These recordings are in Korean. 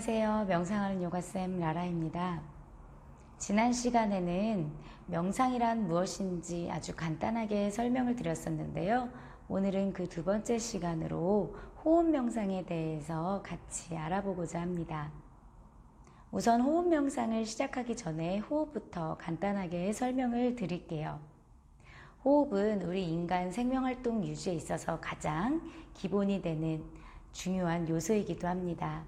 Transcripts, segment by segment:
안녕하세요. 명상하는 요가쌤 라라입니다. 지난 시간에는 명상이란 무엇인지 아주 간단하게 설명을 드렸었는데요. 오늘은 그 두 번째 시간으로 호흡 명상에 대해서 같이 알아보고자 합니다. 우선 호흡 명상을 시작하기 전에 호흡부터 간단하게 설명을 드릴게요. 호흡은 우리 인간 생명활동 유지에 있어서 가장 기본이 되는 중요한 요소이기도 합니다.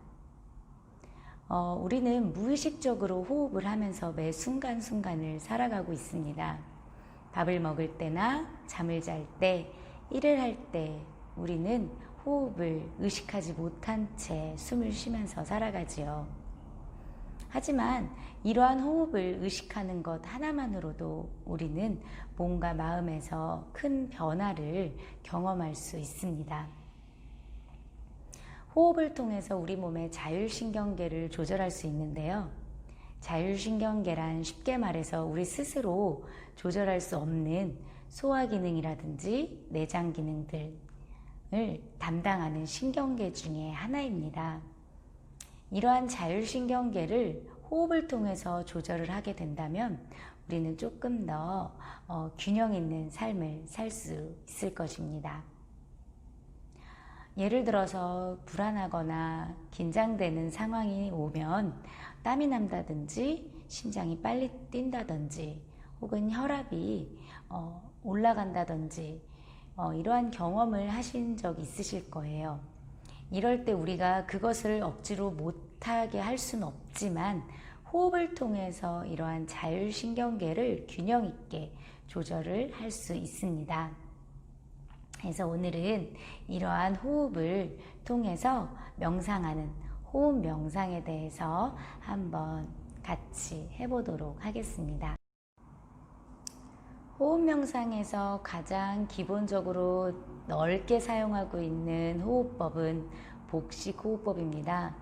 어, 우리는 무의식적으로 호흡을 하면서 매 순간순간을 살아가고 있습니다. 밥을 먹을 때나 잠을 잘 때, 일을 할 때 우리는 호흡을 의식하지 못한 채 숨을 쉬면서 살아가지요. 하지만 이러한 호흡을 의식하는 것 하나만으로도 우리는 몸과 마음에서 큰 변화를 경험할 수 있습니다. 호흡을 통해서 우리 몸의 자율신경계를 조절할 수 있는데요. 자율신경계란 쉽게 말해서 우리 스스로 조절할 수 없는 소화 기능이라든지 내장 기능들을 담당하는 신경계 중에 하나입니다. 이러한 자율신경계를 호흡을 통해서 조절을 하게 된다면 우리는 조금 더 어, 균형 있는 삶을 살 수 있을 것입니다. 예를 들어서 불안하거나 긴장되는 상황이 오면 땀이 난다든지 심장이 빨리 뛴다든지 혹은 혈압이 어, 올라간다든지 어, 이러한 경험을 하신 적 있으실 거예요. 이럴 때 우리가 그것을 억지로 못하게 할 수는 없지만 호흡을 통해서 이러한 자율신경계를 균형 있게 조절을 할 수 있습니다. 그래서 오늘은 이러한 호흡을 통해서 명상하는 호흡 명상에 대해서 한번 같이 해보도록 하겠습니다. 호흡 명상에서 가장 기본적으로 넓게 사용하고 있는 호흡법은 복식 호흡법입니다.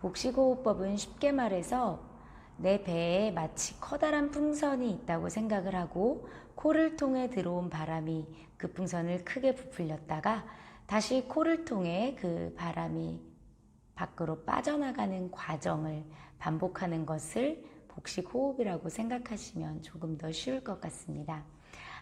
복식 호흡법은 쉽게 말해서 내 배에 마치 커다란 풍선이 있다고 생각을 하고 코를 통해 들어온 바람이 그 풍선을 크게 부풀렸다가 다시 코를 통해 그 바람이 밖으로 빠져나가는 과정을 반복하는 것을 복식 호흡이라고 생각하시면 조금 더 쉬울 것 같습니다.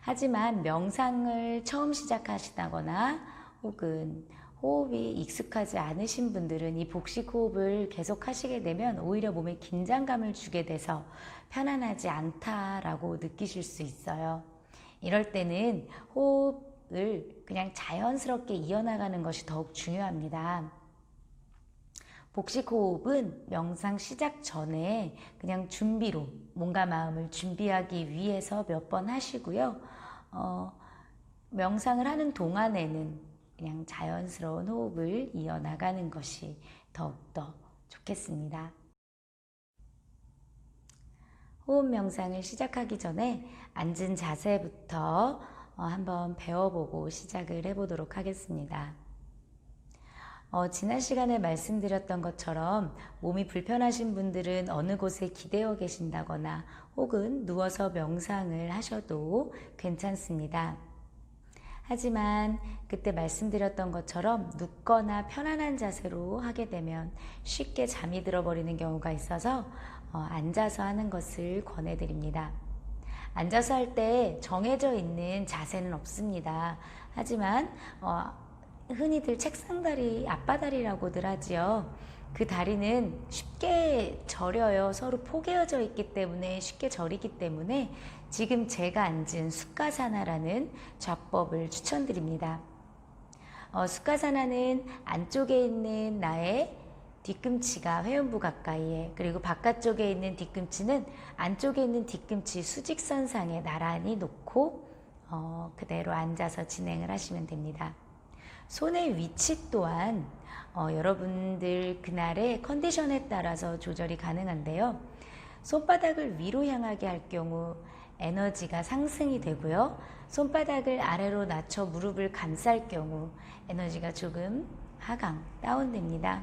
하지만 명상을 처음 시작하시다거나 혹은 호흡이 익숙하지 않으신 분들은 이 복식 호흡을 계속 하시게 되면 오히려 몸에 긴장감을 주게 돼서 편안하지 않다라고 느끼실 수 있어요. 이럴 때는 호흡을 그냥 자연스럽게 이어나가는 것이 더욱 중요합니다. 복식 호흡은 명상 시작 전에 그냥 준비로 몸과 마음을 준비하기 위해서 몇 번 하시고요. 어, 명상을 하는 동안에는 그냥 자연스러운 호흡을 이어나가는 것이 더욱더 좋겠습니다. 호흡 명상을 시작하기 전에 앉은 자세부터 어, 한번 배워보고 시작을 해보도록 하겠습니다. 어, 지난 시간에 말씀드렸던 것처럼 몸이 불편하신 분들은 어느 곳에 기대어 계신다거나 혹은 누워서 명상을 하셔도 괜찮습니다. 하지만 그때 말씀드렸던 것처럼 눕거나 편안한 자세로 하게 되면 쉽게 잠이 들어버리는 경우가 있어서 어, 앉아서 하는 것을 권해드립니다. 앉아서 할 때 정해져 있는 자세는 없습니다. 하지만 어, 흔히들 책상다리, 앞바다리라고들 하지요. 그 다리는 쉽게 저려요. 서로 포개어져 있기 때문에 쉽게 저리기 때문에 지금 제가 앉은 수가사나라는 좌법을 추천드립니다. 어, 수가사나는 안쪽에 있는 나의 뒤꿈치가 회음부 가까이에 그리고 바깥쪽에 있는 뒤꿈치는 안쪽에 있는 뒤꿈치 수직선상에 나란히 놓고 어, 그대로 앉아서 진행을 하시면 됩니다. 손의 위치 또한 어, 여러분들 그날의 컨디션에 따라서 조절이 가능한데요. 손바닥을 위로 향하게 할 경우 에너지가 상승이 되고요. 손바닥을 아래로 낮춰 무릎을 감쌀 경우 에너지가 조금 하강, 다운됩니다.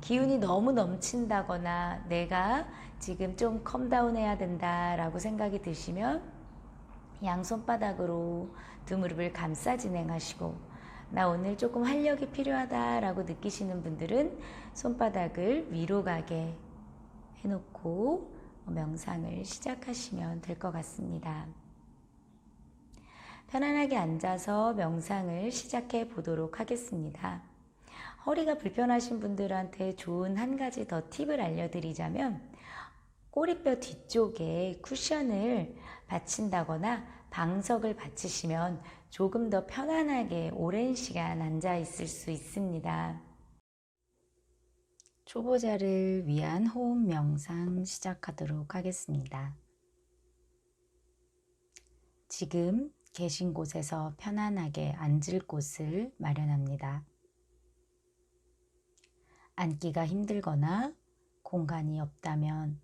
기운이 너무 넘친다거나 내가 지금 좀 컴다운 해야 된다라고 생각이 드시면 양손바닥으로 두 무릎을 감싸 진행하시고 나 오늘 조금 활력이 필요하다라고 느끼시는 분들은 손바닥을 위로 가게 해놓고 명상을 시작하시면 될 것 같습니다. 편안하게 앉아서 명상을 시작해 보도록 하겠습니다. 허리가 불편하신 분들한테 좋은 한 가지 더 팁을 알려드리자면 꼬리뼈 뒤쪽에 쿠션을 받친다거나 방석을 받치시면 조금 더 편안하게 오랜 시간 앉아 있을 수 있습니다. 초보자를 위한 호흡 명상 시작하도록 하겠습니다. 지금 계신 곳에서 편안하게 앉을 곳을 마련합니다. 앉기가 힘들거나 공간이 없다면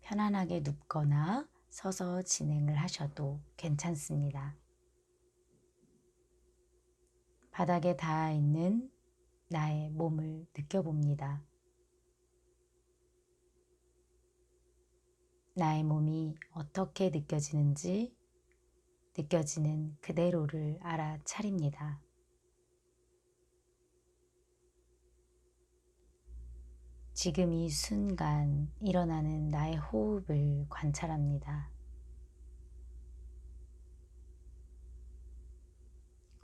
편안하게 눕거나 서서 진행을 하셔도 괜찮습니다. 바닥에 닿아 있는 나의 몸을 느껴봅니다. 나의 몸이 어떻게 느껴지는지 느껴지는 그대로를 알아차립니다. 지금 이 순간 일어나는 나의 호흡을 관찰합니다.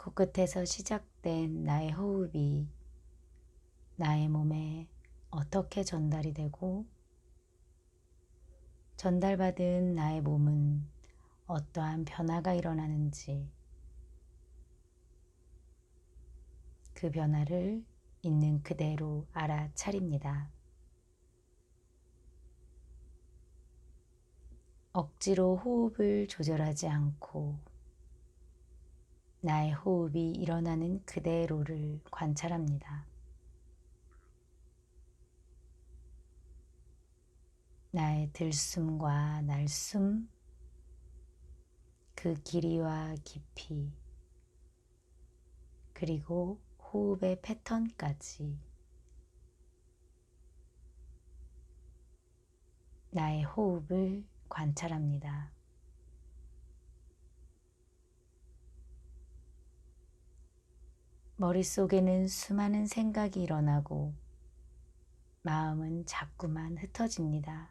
코끝에서 시작된 나의 호흡이 나의 몸에 어떻게 전달이 되고 전달받은 나의 몸은 어떠한 변화가 일어나는지 그 변화를 있는 그대로 알아차립니다. 억지로 호흡을 조절하지 않고 나의 호흡이 일어나는 그대로를 관찰합니다. 나의 들숨과 날숨, 그 길이와 깊이, 그리고 호흡의 패턴까지 나의 호흡을 관찰합니다. 머릿속에는 수많은 생각이 일어나고 마음은 자꾸만 흩어집니다.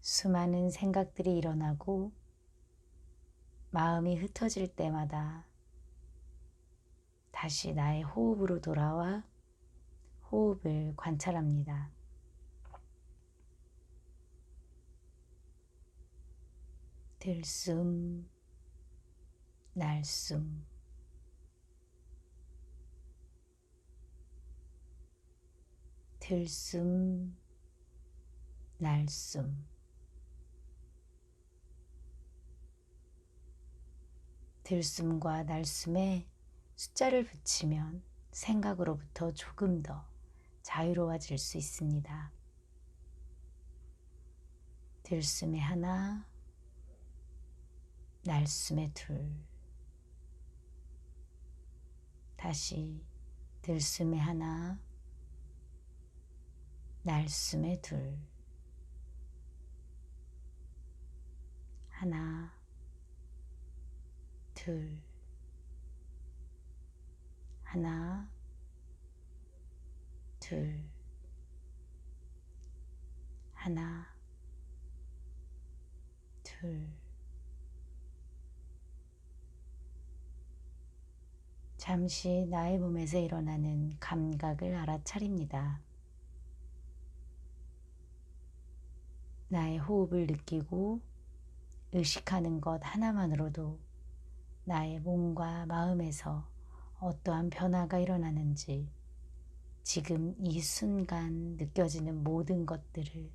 수많은 생각들이 일어나고 마음이 흩어질 때마다 다시 나의 호흡으로 돌아와 호흡을 관찰합니다. 들숨, 날숨, 들숨, 날숨. 들숨과 날숨에 숫자를 붙이면 생각으로부터 조금 더 자유로워질 수 있습니다. 들숨에 하나, 날숨에 둘, 다시 들숨에 하나, 날숨에 둘, 하나, 둘, 하나, 둘, 하나, 둘. 잠시 나의 몸에서 일어나는 감각을 알아차립니다. 나의 호흡을 느끼고 의식하는 것 하나만으로도 나의 몸과 마음에서 어떠한 변화가 일어나는지 지금 이 순간 느껴지는 모든 것들을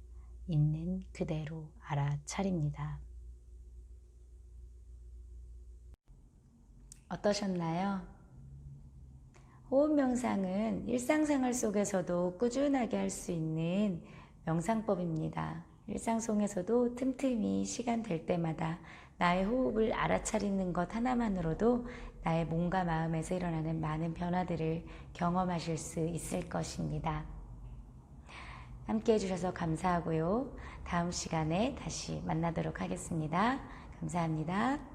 있는 그대로 알아차립니다. 어떠셨나요? 호흡 명상은 일상생활 속에서도 꾸준하게 할 수 있는 명상법입니다. 일상 속에서도 틈틈이 시간 될 때마다 나의 호흡을 알아차리는 것 하나만으로도 나의 몸과 마음에서 일어나는 많은 변화들을 경험하실 수 있을 것입니다. 함께 해주셔서 감사하고요. 다음 시간에 다시 만나도록 하겠습니다. 감사합니다.